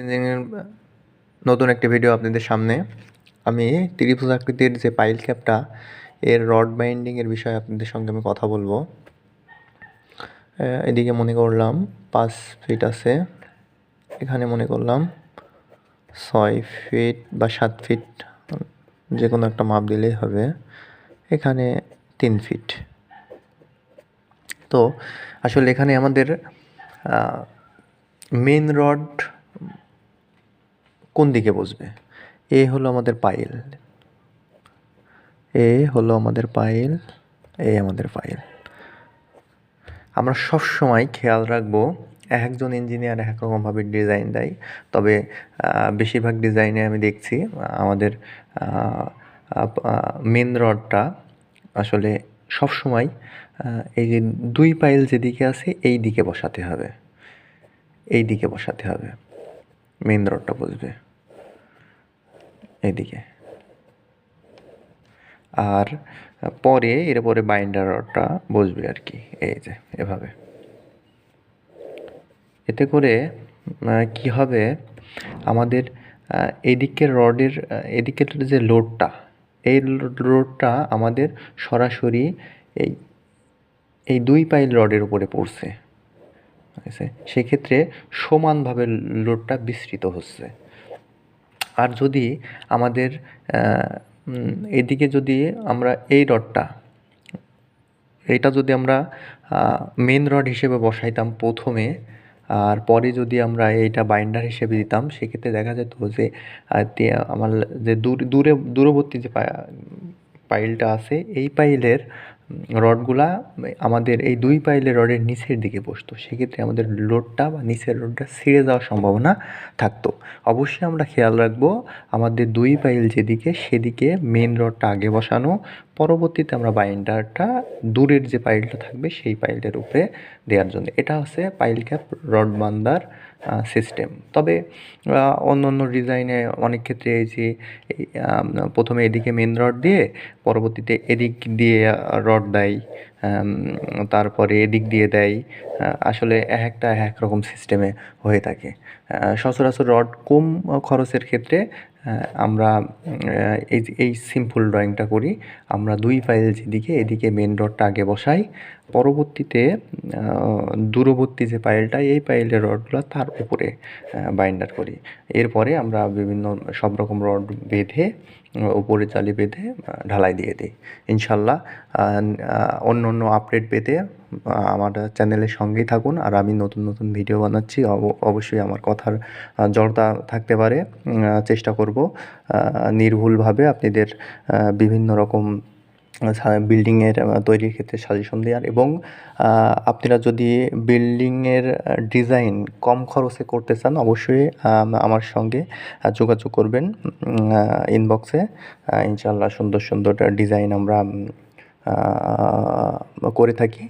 Engineering নতুন একটি video আপনাদের সামনে। আমি ত্রিভুজ আকৃতির যে পাইল ক্যাপটা এর রড বাইন্ডিংয়ের বিষয়ে আপনাদের সঙ্গে আমি কথা বলব। এদিকে মনে করলাম পাঁচ ফিট আছে, এখানে মনে করলাম ছয় ফিট বা সাত ফিট যে কোনো একটা মাপ দিলেই হবে। এখানে তিন ফিট তো আসলে এখানে আমাদের মেন রড কোন দিকে বসবে? এ হলো আমাদের পাইল এ হলো আমাদের পাইল এ আমাদের পাইল আমরা সব সময় খেয়াল রাখব, এক একজন ইঞ্জিনিয়ার এক রকমভাবে ডিজাইন দেয়, তবে বেশিরভাগ ডিজাইনে আমি দেখছি, আমাদের মেন রডটা আসলে সব সময় এই যে দুই পাইল যেদিকে আছে, এই দিকে বসাতে হবে। এই দিকে বসাতে হবে। মেন রডটা বসবে। আর পরে, এর পরে বাইন্ডার রডটা বসবে আর কি, এই যে, এভাবে। এতে করে কি হবে, আমাদের এদিকের রডের, এদিকের যে লোডটা, এই লোডটা আমাদের সরাসরি এই এই দুই পাইল রডের উপরে পড়ছে। সেক্ষেত্রে সমানভাবে লোডটা বিস্তৃত হচ্ছে। আর যদি আমাদের এদিকে যদি আমরা এই রডটা, এইটা যদি আমরা মেন রড হিসেবে বসাইতাম প্রথমে, আর পরে যদি আমরা এইটা বাইন্ডার হিসেবে দিতাম, সেক্ষেত্রে দেখা যেত যে আমার যে দূর, দূরে, দূরবর্তী যে পাইলটা আছে, এই পাইলের রডগুলা আমাদের এই দুই পাইলে রডের নিচের দিকে বসতো। সেক্ষেত্রে আমাদের লোডটা বা নিচের রোডটা ছিঁড়ে যাওয়ার সম্ভাবনা থাকতো। অবশ্যই আমরা খেয়াল রাখব, আমাদের দুই পাইল যেদিকে, সেদিকে মেন রডটা আগে বসানো পরবর্তীতে আমরা বাইন্ডারটা দূরের যে পাইলটা থাকবে, সেই পাইলটার উপরে দেওয়ার জন্য। এটা হচ্ছে পাইল ক্যাপ রড বান্দার সিস্টেম তবে অন্য অন্য ডিজাইনে অনেক ক্ষেত্রে এই যে প্রথমে এদিকে মেন রড দিয়ে, পরবর্তীতে এদিক দিয়ে রড দেয় তারপরে এদিক দিয়ে দেয় আসলে এক একটা এক রকম সিস্টেমে হয়ে থাকে। সচরাচর রড কম খরচের ক্ষেত্রে আমরা এই এই সিম্পল ড্রয়িংটা করি। আমরা দুই ফাইল যেদিকে, এদিকে মেন ডটটা আগে বসাই। পরবর্তীতে দূরবর্তী যে পাইলটা, এই পাইলের রডগুলো তার উপরে বাইন্ডার করি। এরপরে আমরা বিভিন্ন সব রকম রড বেঁধে, উপরে জালি বেঁধে ঢালাই দিয়ে দিই। ইনশাল্লাহ অন্য অন্য আপডেট পেতে আমার চ্যানেলের সঙ্গেই থাকুন। আর আমি নতুন নতুন ভিডিও বানাচ্ছি, অব- অবশ্যই আমার কথার জড়তা থাকতে পারে। চেষ্টা করব নির্ভুলভাবে আপনাদের বিভিন্ন রকম বিল্ডিংয়ের তৈরির ক্ষেত্রে সাজেশন দেওয়ার এবং আপনারা যদি বিল্ডিংয়ের ডিজাইন কম খরচে করতে চান, অবশ্যই আমার সঙ্গে যোগাযোগ করবেন ইনবক্সে ইনশাল্লাহ সুন্দর সুন্দর ডিজাইন আমরা করে থাকি।